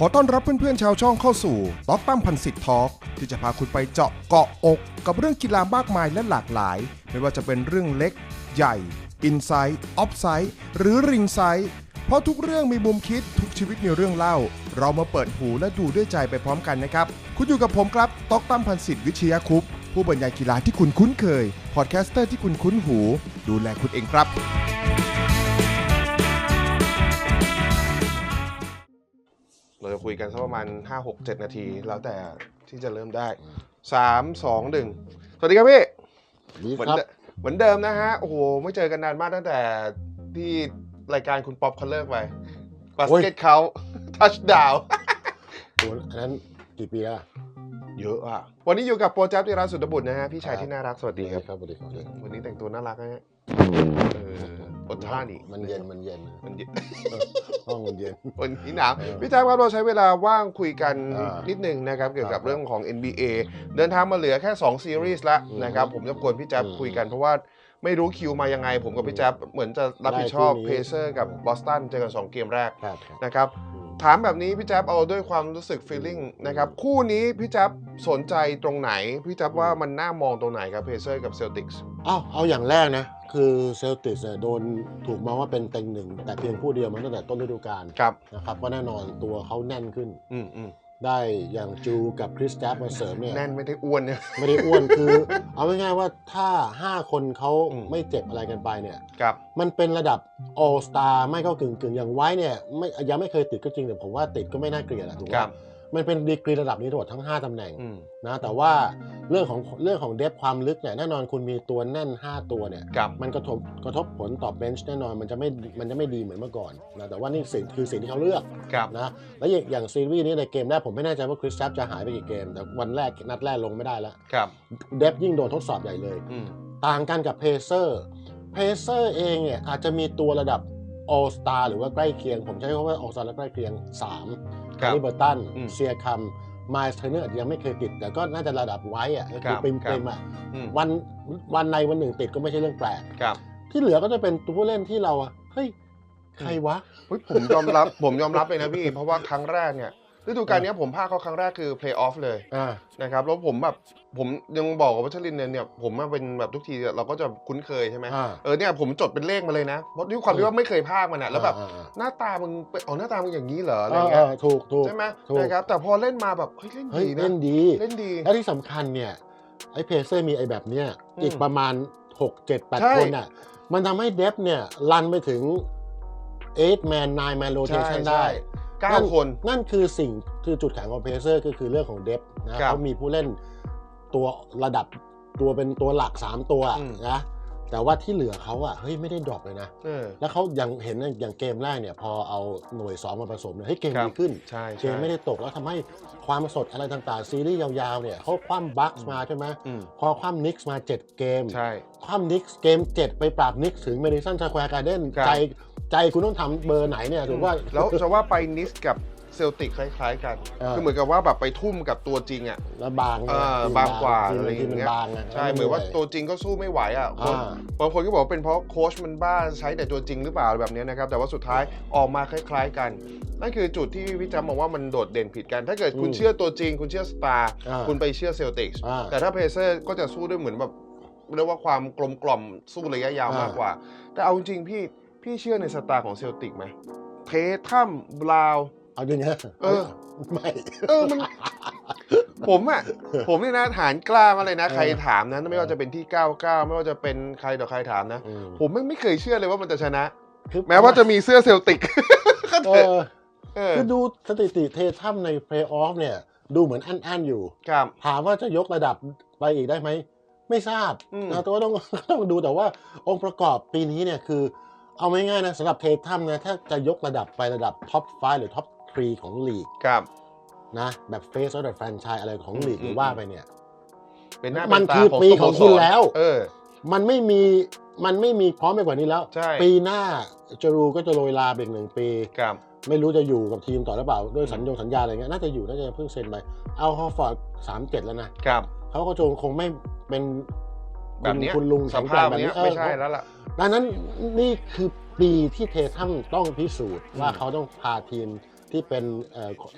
ขอต้อนรับเพื่อนๆชาวช่องเข้าสู่ต็อกตั้มพันสิทธิ์ทอล์กที่จะพาคุณไปเจาะเกาะอก กับเรื่องกีฬามากมายและหลากหลาย ไม่ว่าจะเป็นเรื่องเล็ก ใหญ่อินไซต์ออฟไซด์หรือริงไซด์เพราะทุกเรื่องมีมุมคิดทุกชีวิตมีเรื่องเล่า เรามาเปิดหูและดูด้วยใจไปพร้อมกันนะครับ คุณอยู่กับผมครับต็อกตั้มพันสิทธิ์วิชยาคุปผู้บรรยายกีฬาที่คุณคุ้นเคย พอดแคสเตอร์ที่คุณคุ้นหู ดูแลคุณเองครับ คุยกันสักประมาณ 5 6 7 นาที แล้วแต่ที่จะเริ่มได้ 3 2 1 สวัสดีครับพี่ดีเหมือนครับเดิมเหมือนเดิมนะฮะ โอ้โห ไม่เจอกันนานมากตั้งแต่ที่รายการคุณป๊อปเขาเลิกไปบาสเกตเขาทัชดาว โอ้อันนั้นกี่ปีแล้วอะ เยอะอะ วันนี้อยู่กับโปรเจกต์ที่ร้านสุดบุตรนะฮะ พี่ชายที่น่ารัก สวัสดีครับครับ สวัสดีครับ วันนี้แต่งตัวน่ารักนะฮะเอออดท่านี่ มันเย็น มันเย็น มันเย็นห้องมันเย็น วันนี้หนาวเออพี่แจ๊คครับเราใช้เวลาว่างคุยกันอ่านินิดนึงนะครับ เกี่ยวกับครับเรื่องของ NBA เดินทางมาเหลือแค่ 2 ซีรีส์แล้วอืมนะครับ ผมจะกวนพี่แจ๊คอืมคุยกันเพราะว่าไม่รู้คิวมายังไง ผมกับพี่แจ๊คเหมือนจะรับผิดชอบได้เพคู่นี้เซอร์กับบอสตันเจอกัน2เกมแรกครับครับนะครับอืม ถามแบบนี้พี่แจ๊บเอาด้วยความรู้สึก feeling นะครับคู่นี้พี่แจ๊บสนใจตรงไหน พี่แจ๊บว่ามันน่ามองตรงไหนครับเพเซอร์กับเซลติกส์เอ้าเอาอย่างแรกนะ คือเซลติสโดนถูกมองว่าเป็นเต็งหนึ่ง แต่เพียงผู้เดียวมาตั้งแต่ต้นฤดูกาลครับนะครับก็แน่นอนตัวเขาแน่นขึ้น อืมอืม ได้อย่างจูกับคริสแจฟมาเสริมเนี่ยแน่นไม่ได้อ้วนเนี่ยไม่ได้อ้วนคือ เอาง่ายๆว่าถ้า 5 คนเขาอืมไม่เจ็บอะไรกันไปเนี่ยครับมันเป็นระดับ all star ไม่ก็กึ่งกึ่งๆ อย่างไว้เนี่ยไม่ยังไม่เคยติดก็จริงแต่ผมว่าติดก็ไม่น่าเกลียดอะถูกไหมครับ มันเป็นดีกรีระดับนี้ทั้งหมดทั้ง 5ตำแหน่งอืมนะแต่ว่าเรื่องของเรื่องของเดฟความลึกเนี่ยแน่นอนคุณมีตัวแน่น 5 ตัวเนี่ย ครับ มันกระทบกระทบผลต่อเบนช์แน่นอนมันจะไม่มันจะไม่ดีเหมือนเมื่อก่อนนะแต่ว่านี่สิ่งคือสิ่งที่เขาเลือกครับ นะแล้วอย่างอย่างซีรีส์นี้ในเกมแรกผมไม่แน่ใจว่าคริสแซฟจะหายไปกี่เกม แต่วันแรกนัดแรกลงไม่ได้แล้วครับเดฟยิ่งโดนทดสอบใหญ่เลย อืมต่างกันกับเพเซอร์เพเซอร์เองเนี่ยอาจจะมีตัวระดับ All Star หรือว่าใกล้เคียง ผมใช้คำว่า All Star และใกล้เคียง 3 ครัคาบริเบอร์ตันอืมเซียคัมมายส์เทอร์เนอร์อาจจะยังไม่เคยติด แต่ก็น่าจะระดับไว้อะก็ครัคือบปริมครัปบริมอะอืมวันวันในวันหนึ่งติดก็ไม่ใช่เรื่องแปลกครับที่เหลือก็จะเป็นตัวผู้เล่นที่เราอะเฮ้ยใครวะเฮ้ยผมยอมรับผมยอมรับเลยนะพี่ เพราะว่าครั้งแรกเนี่ย ฤดูกาลเนี้ยผมพลาดเขาครั้งแรกคือ play off เลยอ่า นะครับแล้วผมแบบผมยังบอกกับวัชรินทร์เนี่ยเนี่ยผมมาเป็นแบบทุกทีเราก็จะคุ้นเคยใช่ไหมอ่า เออเนี่ยผมจดเป็นเลขมาเลยนะเพราะด้วยความที่ว่าไม่เคยพากมันอะแล้วแบบอ่าอ่าหน้าตามึงเป็นอ๋อหน้าตามึงอย่างนี้เหรออะไรอ่าเงี้ยอ่าถูกถูก ใช่ไหมถูก นะครับแต่พอเล่นมาแบบเฮ้ยเล่นเฮ้ยดีนะเล่นดี เล่นดี และที่สำคัญเนี่ย ไอ้เพเซอร์มีไอ้แบบเนี้ยอืมอีกประมาณ 6 7 ใช่ 8 คนอะ มันทำให้เดฟเนี่ย รันไปถึง8 man 9 man rotation ได้ เก้านั่นคน นั่นคือสิ่งคือจุดแข็งของเพเซอร์ก็คือเรื่องของเดฟนะครับเขามีผู้เล่นตัวระดับตัวเป็นตัวหลัก 3 ตัวอืมนะแต่ว่าที่เหลือเขาอะเฮ้ยไม่ได้ดรอปเลยนะเออแล้วเขายังเห็นอย่างเกมแรกเนี่ยพอเอาหน่วยสองมาผสมเนี่ยเฮ้ยเกมครับดีขึ้นใช่เกใช่มไม่ได้ตกแล้วทำให้ความสดอะไรต่างๆ ซีรีส์ยาวๆเนี่ยเขาคว่ำบัคส์มาใช่ไหมอืมพอคว่ำนิกส์มา 7 เกมใช่คว่ำนิกส์เกม 7 ไปปราบนิกส์ถึงเมดิสันสแควร์การ์เด้นครับใจ ใจคุณต้องทำเบอร์ไหนเนี่ยถือว่า แล้วจะว่าไปนิสกับเซลติกคล้าย ๆ กัน เออ คือเหมือนกับว่าแบบไปทุ่มกับตัวจริงอะ แล้วบางเออทีมบางกว่าทีมอะไรทีมอย่างมันเงี้ยบางอะใช่เหมือนว่าตัวจริงก็สู้ไม่ไหวอะคนอ่า บางคนก็บอกว่าเป็นเพราะโค้ชมันบ้าใช้แต่ตัวจริงหรือเปล่าแบบเนี้ยนะครับ แต่ว่าสุดท้ายออกมาคล้าย ๆ กัน นั่นคือจุดที่พี่จำมองว่ามันโดดเด่นผิดกัน ถ้าเกิดคุณอืมเชื่อตัวจริง คุณเชื่อสตาร์อ่าคุณไปเชื่อเซลติกส์อ่าแต่ถ้าเพเซอร์ก็จะสู้ด้วยเหมือนแบบเรียกว่าความกลมกล่อมสู้ระยะยาวอ่ามมากกว่า แต่เอาจริงๆพี่ พี่เชื่อในสตาร์ของเซลติกไหมเททัมบราวน์ เอาจริงนะเออ ไม่ เออมัน ผมอะ ผมนี่นะฐานกล้ามาเลยนะเออใครถามนะไม่ว่าจะเป็นที่ 99 ไม่ว่าจะเป็นใครต่อใครถามนะ อืม ผมไม่ไม่เคยเชื่อเลยว่ามันจะชนะ คือแม้ว่าจะมีเสื้อเซลติก ก็เอเถอะอเออคือดูสถิติเททัมในเพลย์ออฟเนี่ย ดูเหมือนอันๆอยู่ ครับ ถามว่าจะยกระดับไปอีกได้ไหม ไม่ทราบอืม นะแต่ว่าต้อง ต้องดูแต่ว่าองค์ประกอบปีนี้เนี่ยคือ เอาไม่ง่ายๆนะสำหรับเททัมนะถ้าจะยกระดับไประดับท็อป5หรือท็อป3ของลีกครับนะแบบเฟสหรือแฟรนไชส์อะไรของลีกอืมหรือว่าไปเนี่ย เป็นหน้ามัเป็นนตาคือของปีสโมของสคุณรแล้ว เออ มันไม่มีมันไม่มีพร้อมไปกว่านี้แล้วใช่ปีหน้าจรูก็จะโรยลาไปอีกหนึ่งปีครับไม่รู้จะอยู่กับทีมต่อหรือเปล่า ด้วยสัญญงสัญญาอะไรเงี้ยน่าจะอยู่น่าจะเพิ่งเซ็นไป เอาฮอฟฟอร์ดสามเจ็ดแล้วนะครับเขาก็คงคงไม่เป็น แบบเนี้ยคุณลุงสแข็งแกภาร่พงแบบเนี้นี้ยเออไม่ใช่แล้วล่ะดังนั้นนี่คือปีที่เททัมต้องพิสูจน์ว่าอืมเขาต้องพาทีมที่เป็น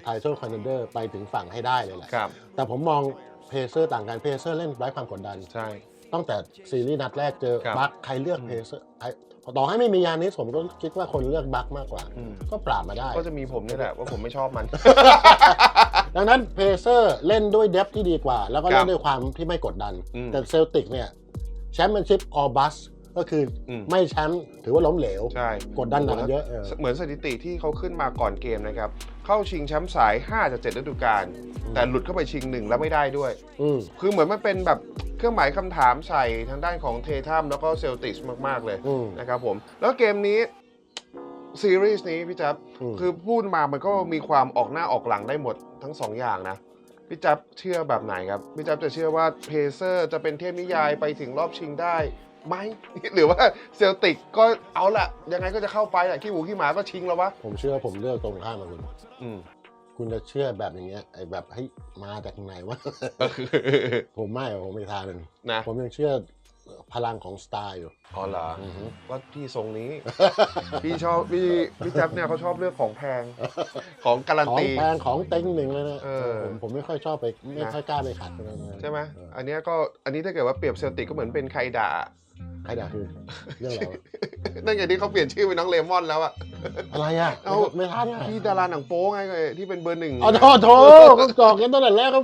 ไทเทลคอนเทนเดอร์ไปถึงฝั่งให้ได้เลยแหละครับแต่ผมมองเพเซอร์ต่างกันเพเซอร์เล่นไร้ความกดดันใช่ตั้งแต่ซีรีส์นัดแรกเจอครับบัคใครเลือกอืมเพเซอร์ต่อให้ไม่มียานิสผมก็คิดว่าคนเลือกบัคมากกว่าอืมก็ปราบมาได้ ก็จะมีผมนี่แหละว่าผมไม่ชอบมัน ดังนั้นเพเซอร์เล่นด้วยเดฟที่ดีกว่า แล้วก็ครัเล่บนด้วยความที่ไม่กดดันอืมแต่เซลติกเนี่ยแชมเปี้ยนชิพออบัสก็คืออมไม่แชมป์ถือว่าล้มเหลวใช่กดดันหนักกันเยอะเออเหมือนสถิติที่เขาขึ้นมาก่อนเกมนะครับ เข้าชิงแชมป์สาย 5 จาก 7 ฤดูกาลแต่หลุดเข้าไปชิงหนึ่งแล้วไม่ได้ด้วยอืมคือเหมือนมันเป็นแบบเครื่องหมายคำถามใส่ทางด้านของเททัมแล้วก็เซลติกมาก ๆ เลยอืมนะครับผม แล้วเกมนี้ซีรีส์นี้พี่จับอืมคือพูดมามันก็มีความออกหน้าออกหลังได้หมดทั้งสองอย่างนะ พี่จับเชื่อแบบไหนครับพี่จับจะเชื่อว่าเพเซอร์จะเป็นเทพนิยายไปถึงรอบชิงได้ไหม หรือว่าเซลติกก็เอาละยังไงก็จะเข้าไปแหละขี้หมูขี้หมาก็ชิงแล้ววะผมเชื่อว่าผมเลือกตรงข้ามกับคุณ อืม คุณจะเชื่อแบบอย่างเงี้ยไอ้แบบให้ยมาจากไหนวะก็คือผมไม่อะผมอีกทางหนึ่งนะ ผมยังเชื่อ พลังของสไตล์อยู่ อ๋อเหรออือฮึว่าพี่ทรงนี้ พี่ชอบพี่พี่แจ๊บเนี่ยเขาชอบเลือกของแพง ของการันของตี แพงของเต็งหนึ่งเลยนะเออ ผมผมไม่ค่อยชอบไปไม่นะค่อยกล้าไปขัดเลยนะใช่ไหมเอออันเนี้ยก็อันนี้ถ้าเกิดว่าเปรียบเซลติกก็เหมือนเป็นใครด่า ใครด่าคือเรื่องอะไรวะนั่นไงที่เขาเปลี่ยนชื่อเป็นน้องเลมอนแล้วอะ อะไรอะเอาไม่ทันอะที่ดาราหนังโป๊ไงที่เป็นเบอร์หนึ่งอ๋อโทษโทษก็กรอกกันตั้งแต่แรกก็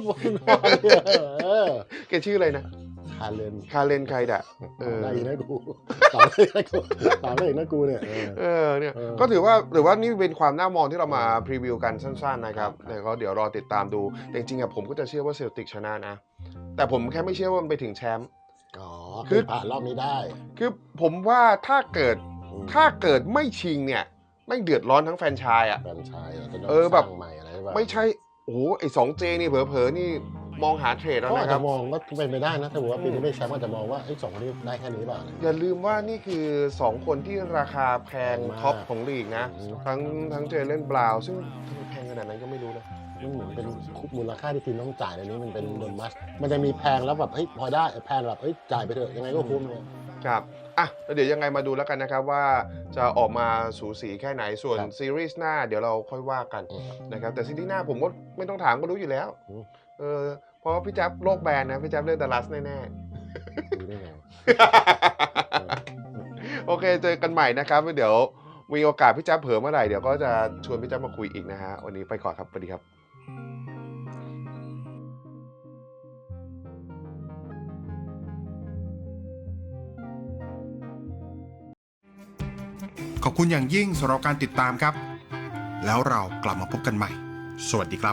เออแกชื่ออะไรนะทานเลนคาเลนใครด่าเออได้อีกนะกูตอบได้อีกนะกูตอบได้อีกนะกูเนี่ยเออเออเนี่ยเออก็ถือว่าหรือว่านี่เป็นความน่ามองที่เรามาพรีวิวกันสั้นๆนะครับครับแต่ก็เดี๋ยวรอติดตามดูแต่จริงๆอะผมก็จะเชื่อว่าเซลติกชนะนะ แต่ผมแค่ไม่เชื่อว่ามันไปถึงแชมป์อ๋อคืคืออผ่านรอบนี้ได้ คือผมว่าถ้าเกิดอืมถ้าเกิดไม่ชิงเนี่ยไม่งเดือดร้อนทั้งแฟรนไชายอะแฟรนไชายจะโดนเออแบบสร้างใหม่อะไรหรือเปล่าไม่ใช่โอ้โหไอ้สองเจนี่เผลอๆนี่ มองหาเทรดแล้วเขาอาจนะครัจะบ มองว่าเป็นไปได้นะถ้าบอกว่าปีอืนี้มไม่แชมป์อาจจะมองว่าไอ้สองคนนี้ได้แค่นี้เปล่านะอย่าลืมว่านี่คือ 2 คนที่ราคาแพงมาก ท็อปของลีกนะอืมทั้งทั้งเจเลนบราวน์ซึ่งทำไมแพงขนาดนั้นก็ไม่รู้นะ มันเหมือนเป็นคุมูลค่าที่ทีมต้องจ่ายในนี้มันเป็นเดนมัสมันจะมีแพงแล้วแบบเฮ้ยพอได้แพงแบบเฮ้ยจ่ายไปเถอะยังไงก็คุ้มเลย ครับอะแล้วเดี๋ยวยังไงมาดูแล้วกันนะครับว่าจะออกมาสูสีแค่ไหนส่วนครับซีรีส์หน้าเดี๋ยวเราค่อยว่ากันอืม นะครับแต่ซีรีส์หน้าผมก็ไม่ต้องถามก็รู้อยู่แล้วอืม เออเพราะว่าพี่แจ๊บโลกแบนนะพี่แจ๊บเลือกดัลลัสแน่ดูได้ไงๆ โอเคเจอกันใหม่นะครับเดี๋ยวมีโอกาสพี่แจ๊บเผลอเมื่อไหร่เดี๋ยวก็จะชวนพี่แจ๊บมาคุยอีกนะฮะวันนี้ไปก่อนครับสวัสดีครับ ขอบคุณอย่างยิ่งสำหรับการติดตามครับ แล้วเรากลับมาพบกันใหม่ สวัสดีครับ